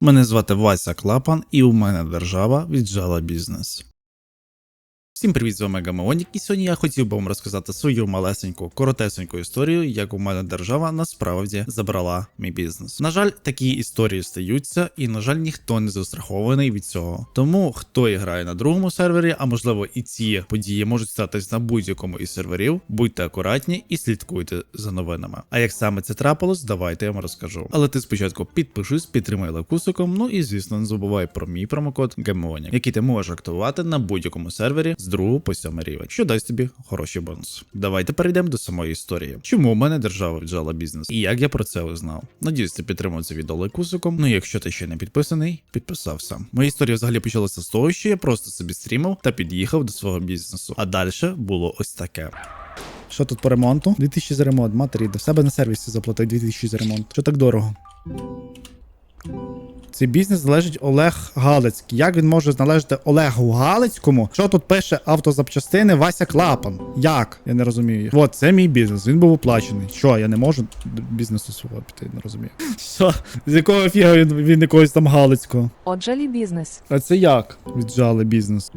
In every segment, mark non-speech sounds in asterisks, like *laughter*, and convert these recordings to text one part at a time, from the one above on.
Мене звати Вася Клапан, і у мене держава віджала бізнес. Всім привіт, з вами Гамеонік, і сьогодні я хотів би вам розказати свою малесеньку, коротесеньку історію, як у мене держава насправді забрала мій бізнес. На жаль, такі історії стаються, і на жаль, ніхто не застрахований від цього. Тому хто грає на другому сервері, а можливо і ці події можуть статись на будь-якому із серверів, будьте акуратні і слідкуйте за новинами. А як саме це трапилось, давайте я вам розкажу. Але ти спочатку підпишись, підтримай лайкусиком, ну і звісно не забувай про мій промокод GAMEONIC, який ти можеш активувати на будь-якому сервері з 2 по 7 рівень, що дасть тобі хороший бонус. Давайте перейдемо до самої історії. Чому у мене держава віджала бізнес? І як я про це узнав? Надіюсь, ти підтримав це відео лайкусиком. Ну якщо ти ще не підписаний, підписався. Моя історія взагалі почалася з того, що я просто собі стрімив та під'їхав до свого бізнесу. А далі було ось таке. Що тут по ремонту? 2000 за ремонт, матері, до себе на сервісі заплатить 2000 за ремонт. Що так дорого? Цей бізнес належить Олег Галицький. Як він може належати Олегу Галицькому? Що тут пише автозапчастини Вася Клапан? Як? Я не розумію. От, це мій бізнес. Він був оплачений. Що, я не можу до бізнесу свого піти, не розумію. Що? З якого фіга він, він якогось там Галицького? Отже, лі бізнес. А це як? Віджали бізнес.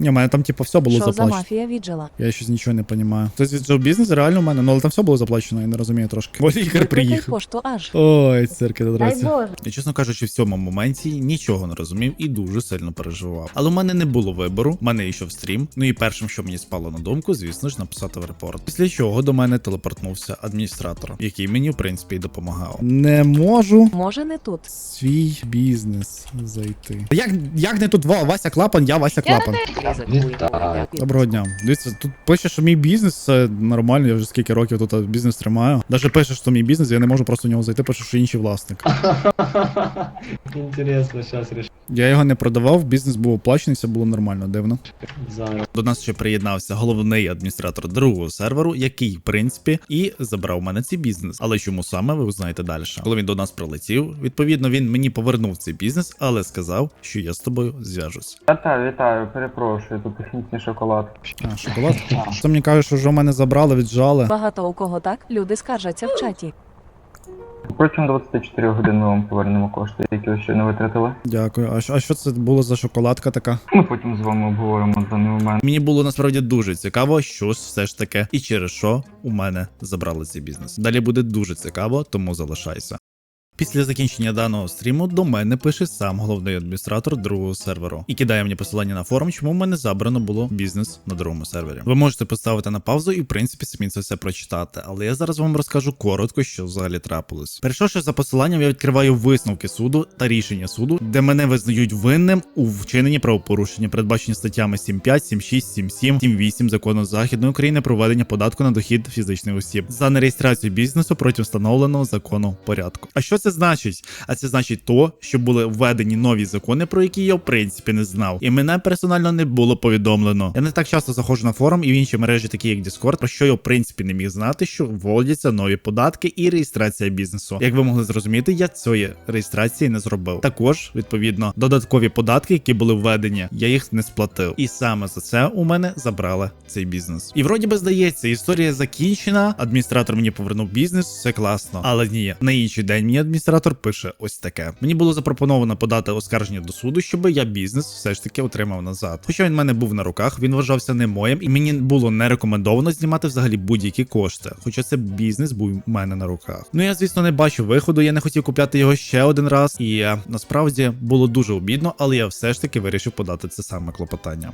Ні, у мене там, типу, все було Що за заплачено. мафія віджила? Я щось нічого не розумію. Хтось віджав бізнес реально у мене, ну але там все було заплачено, я не розумію трошки. Бо лікар Викликай приїхав. пошту аж. Ой, церкви Дай. Боже. Чесно кажучи, в цьому моменті нічого не розумів і дуже сильно переживав. Але у мене не було вибору, в мене йшов стрім. Ну і першим, що мені спало на думку, звісно ж, написати в репорт. Після чого до мене телепортнувся адміністратор, який мені, в принципі, і допомагав. Не можу Може не тут. свій бізнес зайти. Як, як не тут Ва- Вася Клапан, я Вася Клапан. Доброго дня. Дивіться, тут пише, що мій бізнес це нормально, я вже скільки років тут бізнес тримаю. Даже пише, що мій бізнес, я не можу просто в нього зайти, пише, що інший власник. *laughs* Интересно, сейчас решим. Я його не продавав, бізнес був оплачений, все було нормально, дивно. Зараз. До нас ще приєднався головний адміністратор другого серверу, який, в принципі, і забрав у мене цей бізнес. Але чому саме ви узнаєте далі? Коли він до нас прилетів, відповідно, він мені повернув цей бізнес, але сказав, що я з тобою зв'яжусь. Вітаю, вітаю, перепрошую, тут технічний шоколад. А, шоколад? Це мені каже, що вже в мене забрали, віджали. Багато у кого так? Люди скаржаться в чаті. Протягом 24 годин ми вам повернемо кошти, які ви ще не витратили. Дякую. А що, а що це було за шоколадка така? Ми потім з вами обговоримо даний момент. Мені було насправді дуже цікаво, що ж все ж таке і через що у мене забрали цей бізнес. Далі буде дуже цікаво, тому залишайся. Після закінчення даного стріму до мене пише сам головний адміністратор другого серверу і кидає мені посилання на форум, чому в мене забрано було бізнес на другому сервері. Ви можете поставити на паузу і в принципі самі це все прочитати, але я зараз вам розкажу коротко, що взагалі трапилось. Перейшовши за посиланням, я відкриваю висновки суду та рішення суду, де мене визнають винним у вчиненні правопорушення, передбачені статтями 7.5, 7.6, 7.7, 7.8 закону Західної України про введення податку на дохід фізичних осіб за нереєстрацію бізнесу проти встановленого закону порядку. А що це значить? А це значить то, що були введені нові закони, про які я в принципі не знав, і мене персонально не було повідомлено. Я не так часто заходжу на форум і в інші мережі, такі як Discord, про що я в принципі не міг знати, що вводяться нові податки і реєстрація бізнесу. Як ви могли зрозуміти, я цієї реєстрації не зробив. Також відповідно додаткові податки, які були введені, я їх не сплатив. І саме за це у мене забрали цей бізнес. І вроді би здається, історія закінчена. Адміністратор мені повернув бізнес, все класно. Але ні, на інший день мені адміністратор пише ось таке. Мені було запропоновано подати оскарження до суду, щоб я бізнес все ж таки отримав назад. Хоча він мене був на руках, він вважався не моїм, і мені було не рекомендовано знімати взагалі будь-які кошти. Хоча це бізнес був у мене на руках. Ну я звісно не бачу виходу, я не хотів купляти його ще один раз, і е, насправді було дуже обідно, але я все ж таки вирішив подати це саме клопотання.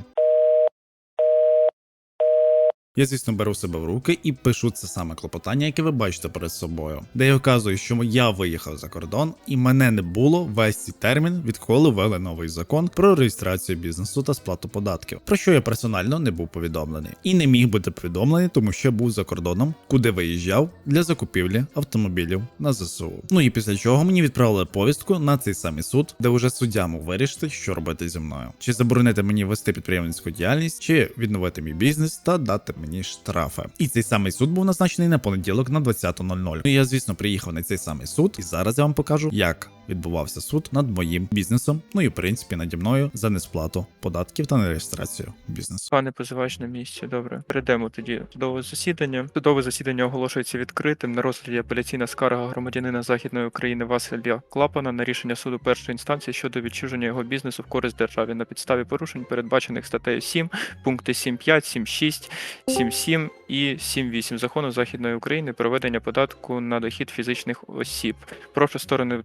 Я, звісно, беру себе в руки і пишу це саме клопотання, яке ви бачите перед собою, де я вказую, що я виїхав за кордон, і мене не було весь цей термін, відколи ввели новий закон про реєстрацію бізнесу та сплату податків, про що я персонально не був повідомлений. І не міг бути повідомлений, тому що був за кордоном, куди виїжджав для закупівлі автомобілів на ЗСУ. Ну і після чого мені відправили повістку на цей самий суд, де вже суддя мав вирішити, що робити зі мною, чи заборонити мені вести підприємницьку діяльність, чи відновити мій бізнес та дати мені штрафи. І цей самий суд був назначений на понеділок на 20.00. Ну, я, звісно, приїхав на цей самий суд, і зараз я вам покажу, як відбувався суд над моїм бізнесом, ну і в принципі наді мною за несплату податків та нереєстрацію бізнесу. Пане позивач на місці, добре. Перейдемо тоді судове засідання. Судове засідання оголошується відкритим на розгляді апеляційна скарга громадянина Західної України Василя Клапана на рішення суду першої інстанції щодо відчуження його бізнесу в користь державі на підставі порушень, передбачених статтею 7, пункти 7.5, 7.6, 7.7 і 7.8 закону Західної України про ведення податку на дохід фізичних осіб. Прошу сторони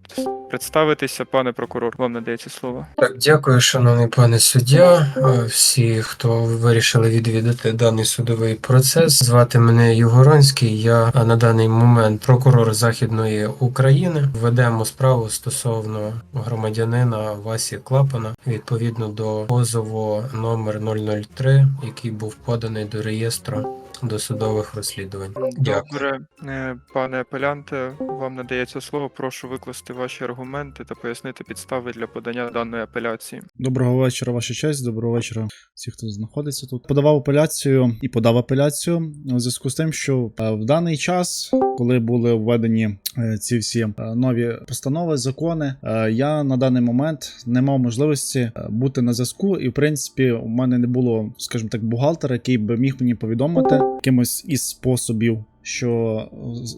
представитися, пане прокурор. Вам надається слово. Так, дякую, шановний пане суддя. Е, Всі, хто вирішили відвідати даний судовий процес. Звати мене Югоронський. Я е, на даний момент прокурор Західної України. Ведемо справу стосовно громадянина Васі Клапана відповідно до позову номер 003, який був поданий до реєстру досудових розслідувань. Дякую. Добре, Е, пане апелянте, вам надається слово. Прошу викласти ваші аргументи та пояснити підстави для подання даної апеляції. Доброго вечора, ваша честь. Доброго вечора, всі, хто знаходиться тут. Подавав апеляцію і подав апеляцію у зв'язку з тим, що е, в даний час, коли були введені е, ці всі нові постанови, закони, я на даний момент не мав можливості бути на зв'язку, і в принципі у мене не було, скажімо так, бухгалтера, який би міг мені повідомити якимось із способів, що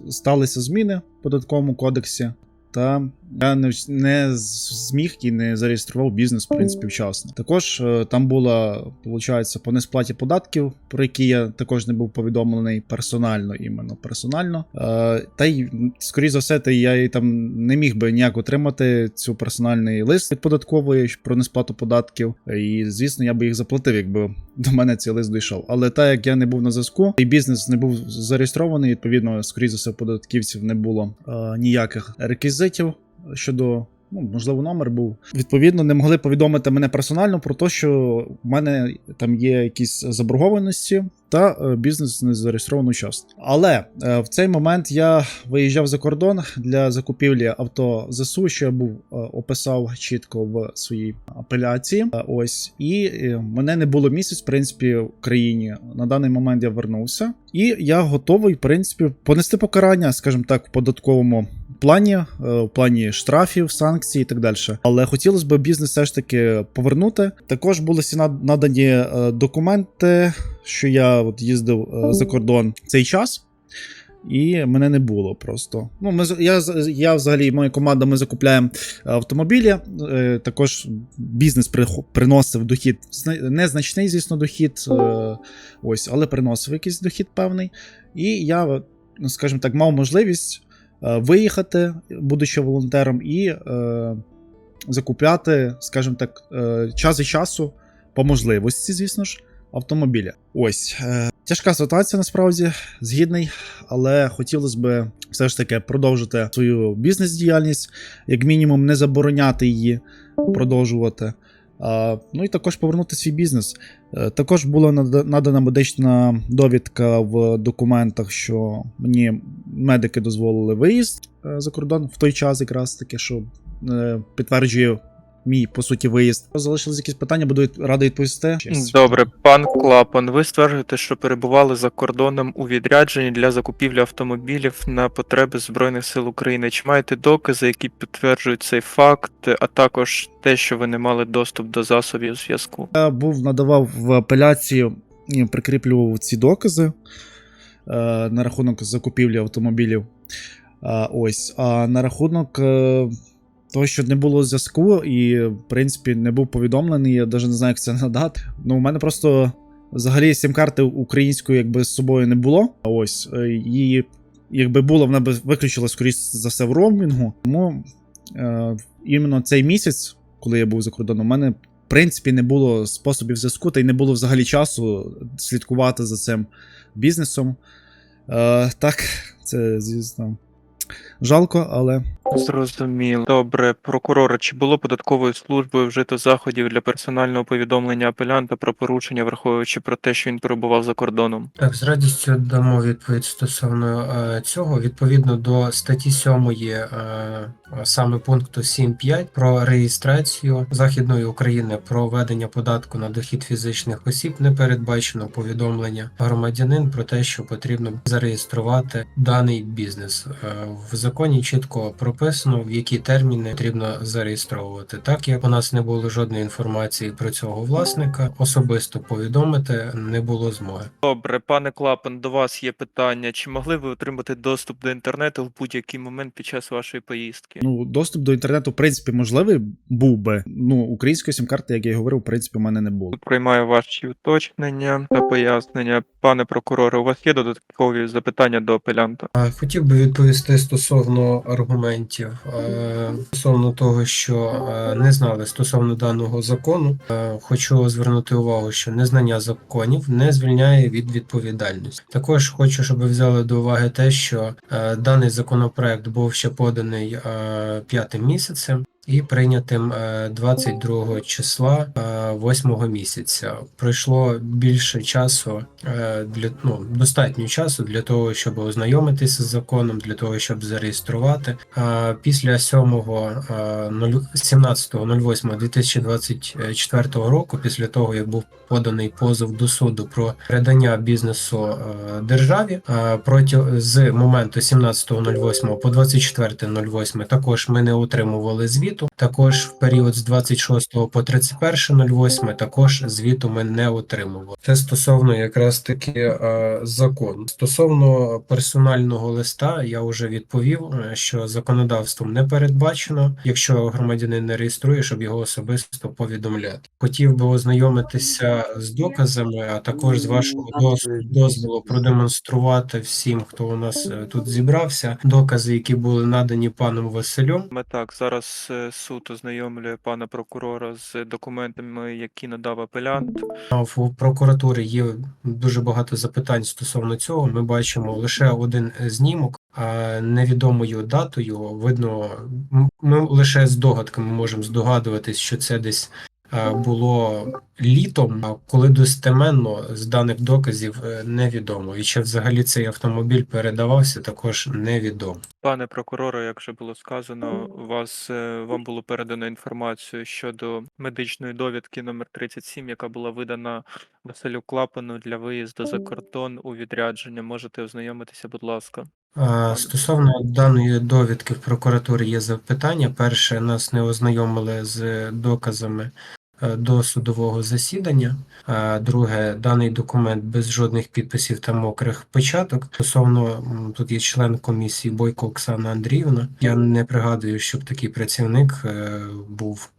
сталися зміни в податковому кодексі. Та я не, не зміг і не зареєстрував бізнес в принципі вчасно. Також е, там була, виходить, по несплаті податків, про які я також не був повідомлений персонально, іменно персонально. Е, та й скоріш за все, та я і там не міг би ніяк отримати цю персональний лист від податкової про несплату податків. І звісно, я би їх заплатив, якби до мене цей лист дійшов. Але так як я не був на зв'язку, і бізнес не був зареєстрований, відповідно, скоріш за все, податківців не було е, ніяких реквізитів щодо. Ну, можливо, номер був. Відповідно, не могли повідомити мене персонально про те, що в мене там є якісь заборгованості, та е, бізнес не зареєстровано вчасно. Але е, в цей момент я виїжджав за кордон для закупівлі авто ЗСУ, що я був е, описав чітко в своїй апеляції. Ось і мене не було місяць, в принципі, в країні. На даний момент я вернувся, і я готовий, в принципі, понести покарання, скажімо так, в податковому плані, в плані штрафів, санкцій і так далі. Але хотілося б бізнес все ж таки повернути. Також були надані документи, що я от їздив е, за кордон цей час. І мене не було просто. Ну, ми, я, я взагалі, і моя команда, ми закупляємо автомобілі. Е, також бізнес приносив дохід, зна- незначний, звісно, дохід, е, ось, але приносив якийсь дохід певний. І я, ну, скажімо так, мав можливість е, виїхати, будучи волонтером, і е, закупляти, скажімо так, е, час від часу по можливості, звісно ж, автомобіля. Ось е, тяжка ситуація насправді згідний, але хотілося б все ж таки продовжити свою бізнес-діяльність, як мінімум, не забороняти її продовжувати. Ну і також повернути свій бізнес. Е, Також була надана медична довідка в документах, що мені медики дозволили виїзд е, за кордон в той час, якраз таки, що е, підтверджує мій по суті виїзд. Залишились якісь питання, буду радий відповісти. Добре, пан Клапан, ви стверджуєте, що перебували за кордоном у відрядженні для закупівлі автомобілів на потреби Збройних сил України. Чи маєте докази, які підтверджують цей факт, а також те, що ви не мали доступ до засобів зв'язку? Я був надавав в апеляцію і прикріплював ці докази е, на рахунок закупівлі автомобілів. Ось. А на рахунок е, того, що не було зв'язку, і, в принципі, не був повідомлений, я навіть не знаю, як це *laughs* надати. Ну, у мене просто взагалі сім-карти української якби з собою не було. А Ось. е, Її, якби було, вона б виключила, скоріш за все, в роумінгу. Тому е, іменно цей місяць, коли я був за кордоном, у мене в принципі не було способів зв'язку, та й не було взагалі часу слідкувати за цим бізнесом. Е, так, це, звісно, жалко, але Зрозуміло. Добре, прокурора, чи було податковою службою вжито заходів для персонального повідомлення апелянта про порушення, враховуючи про те, що він перебував за кордоном? Так, з радістю дамо відповідь стосовно е, цього. Відповідно до статті 7, е, саме пункту 7.5 про реєстрацію Західної України про введення податку на дохід фізичних осіб не передбачено повідомлення громадянин про те, що потрібно зареєструвати даний бізнес. Е, в законі чітко прописано, в які терміни потрібно зареєстровувати. Так як у нас не було жодної інформації про цього власника, особисто повідомити не було змоги. Добре, пане Клапан, до вас є питання. Чи могли ви отримати доступ до інтернету в будь-який момент під час вашої поїздки? Ну, доступ до інтернету, в принципі, можливий був би. Ну, української сім-карти, як я й говорив, в принципі, у мене не було. Приймаю ваші уточнення та пояснення. Пане прокуроре, у вас є додаткові запитання до апелянта? Хотів би відповісти стосовно аргументів, е, стосовно того, що е, не знали стосовно даного закону. Е, Хочу звернути увагу, що незнання законів не звільняє від відповідальності. Також хочу, щоб ви взяли до уваги те, що даний законопроект був ще поданий п'ятим місяцем. І прийнятим е, 22 числа 8 місяця пройшло більше часу е, для ну достатньо часу для того, щоб ознайомитися з законом, для того, щоб зареєструвати. Після 7 17.08.2024 року, після того як був поданий позов до суду про передання бізнесу е, державі, е, проти з моменту 17.08 по 24.08 також ми не отримували звіту. Також в період з 26 по 31.08 також звіту ми не отримували. Це стосовно якраз таки е, закону. Стосовно персонального листа, я вже відповів, е, що законодавством не передбачено, якщо громадянин не реєструє, щоб його особисто повідомляти. Хотів би ознайомитися з доказами, а також з вашого доз- дозволу продемонструвати всім, хто у нас е, тут зібрався, докази, які були надані паном Василем. Ми так, зараз е, суд ознайомлює пана прокурора з документами, які надав апелянт. В прокуратурі є дуже багато запитань стосовно цього. Ми бачимо лише один знімок, а невідомою датою видно. Ми лише з догадками можемо здогадуватись, що це десь е, було літом, коли достеменно з даних доказів е, невідомо. І чи взагалі цей автомобіль передавався, також невідомо. Пане прокуроре, як вже було сказано, вас е, вам було передано інформацію щодо медичної довідки номер 37, яка була видана Василю Клапану для виїзду за кордон у відрядження. Можете ознайомитися, будь ласка. Стосовно даної довідки в прокуратурі є запитання. Перше, нас не ознайомили з доказами е, до судового засідання. Друге, даний документ без жодних підписів та мокрих печаток. Стосовно тут є член комісії Бойко Оксана Андріївна. Я не пригадую, щоб такий працівник е, був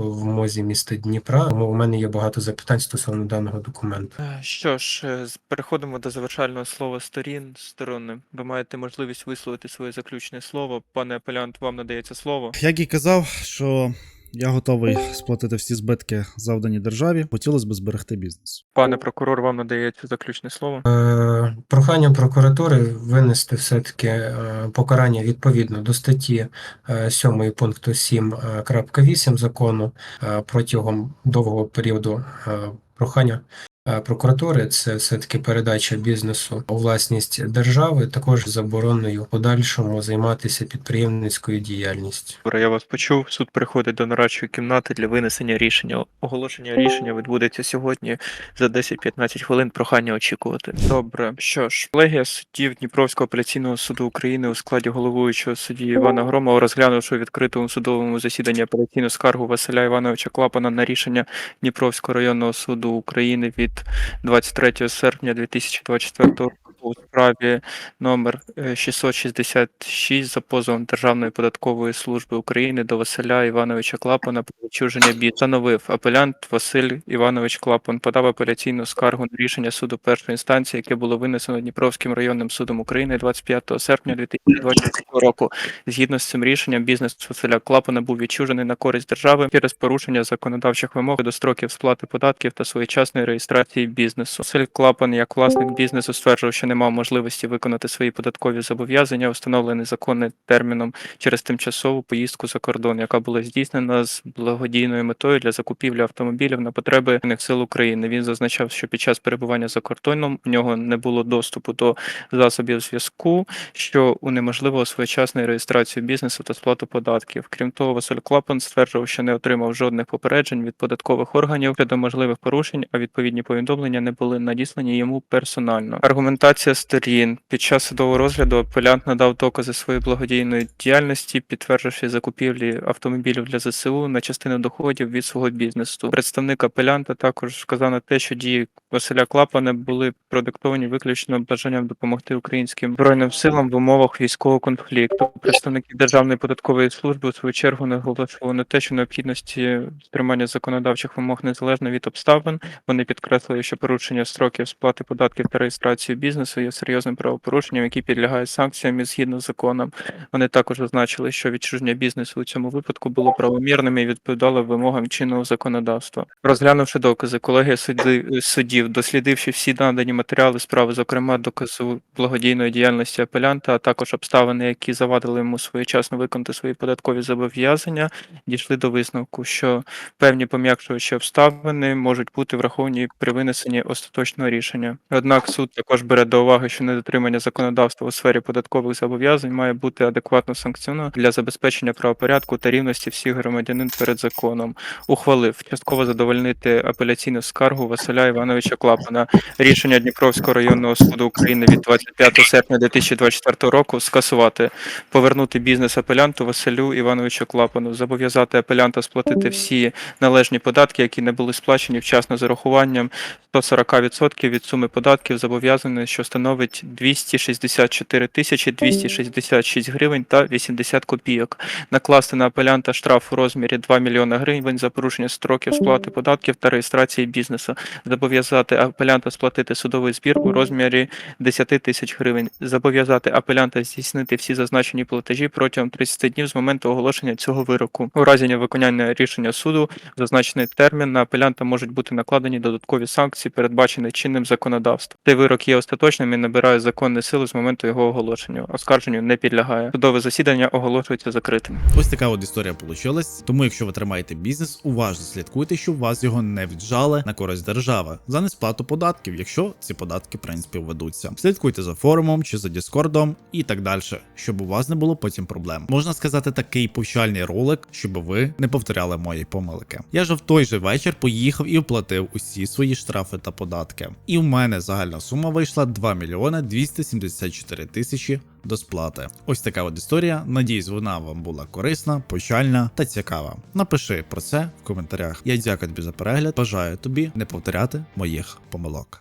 в мозі міста Дніпра. Тому у мене є багато запитань стосовно даного документу. Е, Що ж, е, переходимо до завершального слова сторін. Сторони, ви маєте можливість висловити своє заключне слово. Пане апелянт, вам надається слово. Як і казав, що я готовий сплатити всі збитки, завдані державі. Хотілося б зберегти бізнес. Пане прокурор, вам надається заключне слово. Е, Прохання прокуратури винести все-таки е, покарання відповідно до статті е, 7 пункту 7.8 закону е, протягом довгого періоду е, прохання е, прокуратури. Це все-таки передача бізнесу у власність держави, також забороною в подальшому займатися підприємницькою діяльністю. Добре, я вас почув. Суд переходить до нарадчої кімнати для винесення рішення. Оголошення рішення відбудеться сьогодні за 10-15 хвилин. Прохання очікувати. Добре, що ж, колегія суддів Дніпровського апеляційного суду України у складі головуючого судді Івана Громова, розглянувши у відкритому судовому засіданні апеляційну скаргу Василя Івановича Клапана на рішення Дніпровського районного суду України від 23 серпня 2024 року у справі номер е, 666 за позовом Державної податкової служби України до Василя Івановича Клапана про відчуження бід. Встановив апелянт Василь Іванович Клапан подав апеляційну скаргу на рішення суду першої інстанції, яке було винесено Дніпровським районним судом України 25 серпня 2024 року. Згідно з цим рішенням, бізнес Василя Клапана був відчужений на користь держави через порушення законодавчих вимог до строків сплати податків та своєчасної реєстрації бізнесу. Василь Клапан, як власник бізнесу, стверджував, що не мав можливості виконати свої податкові зобов'язання, встановлені законним терміном через тимчасову поїздку за кордон, яка була здійснена з благодійною метою для закупівлі автомобілів на потреби Збройних сил України. Він зазначав, що під час перебування за кордоном у нього не було доступу до засобів зв'язку, що унеможливило своєчасну реєстрацію бізнесу та сплату податків. Крім того, Василь Клапан стверджував, що не отримав жодних попереджень від податкових органів щодо можливих порушень, а відповідні повідомлення повідомлення не були надіслані йому персонально. Аргументація сторін під час судового розгляду апелянт надав докази своєї благодійної діяльності, підтвердивши закупівлі автомобілів для ЗСУ на частину доходів від свого бізнесу. Представник апелянта також сказав на те, що дії Василя Клапана були продиктовані виключно бажанням допомогти українським збройним силам в умовах військового конфлікту. Представники Державної податкової служби у свою чергу наголошували на те, що необхідності стримання законодавчих вимог незалежно від обставин. Вони підкреслили, що порушення строків сплати податків та реєстрацію бізнесу є серйозним правопорушенням, які підлягають санкціям згідно з законом. Вони також зазначили, що відчуження бізнесу у цьому випадку було правомірним і відповідало вимогам чинного законодавства. Розглянувши докази, колегія суди, судів, дослідивши всі надані матеріали справи, зокрема доказу благодійної діяльності апелянта, а також обставини, які завадили йому своєчасно виконати свої податкові зобов'язання, дійшли до висновку, що певні пом'якшувачі обставини можуть бути враховані при винесенні остаточного рішення. Однак суд також бере до уваги, що недотримання законодавства у сфері податкових зобов'язань має бути адекватно санкціоновано для забезпечення правопорядку та рівності всіх громадянин перед законом. Ухвалив частково задовольнити апеляційну скаргу Василя Івановича Клапана. Рішення Дніпровського районного суду України від 25 серпня 2024 року скасувати, повернути бізнес апелянту Василю Івановичу Клапану, зобов'язати апелянта сплатити всі належні податки, які не були сплачені вчасно з урахуванням 140% від суми податків зобов'язаної, що становить 264 тисячі 266 гривень та 80 копійок. Накласти на апелянта штраф у розмірі 2 мільйона гривень за порушення строків сплати податків та реєстрації бізнесу. Зобов'язати апелянта сплатити судовий збір у розмірі 10 тисяч гривень. Зобов'язати апелянта здійснити всі зазначені платежі протягом 30 днів з моменту оголошення цього вироку. У разі невиконання рішення суду зазначений термін на апелянта можуть бути накладені додаткові санкції, передбачені чинним законодавством. Цей вирок є остаточним і набирає законної сили з моменту його оголошення. Оскарженню не підлягає. Судове засідання оголошується закритим. Ось така от історія получилась. Тому, якщо ви тримаєте бізнес, уважно слідкуйте, щоб вас його не віджали на користь держави за несплату податків, якщо ці податки в принципі введуться. Слідкуйте за форумом чи за Діскордом і так далі, щоб у вас не було потім проблем. Можна сказати, такий повчальний ролик, щоб ви не повторяли мої помилки. Я ж в той же вечір поїхав і оплатив усі свої штрафи та податки. І в мене загальна сума вийшла 2 мільйони 274 тисячі до сплати. Ось така от історія. Надіюсь, вона вам була корисна, почальна та цікава. Напиши про це в коментарях. Я дякую тобі за перегляд. Бажаю тобі не повторяти моїх помилок.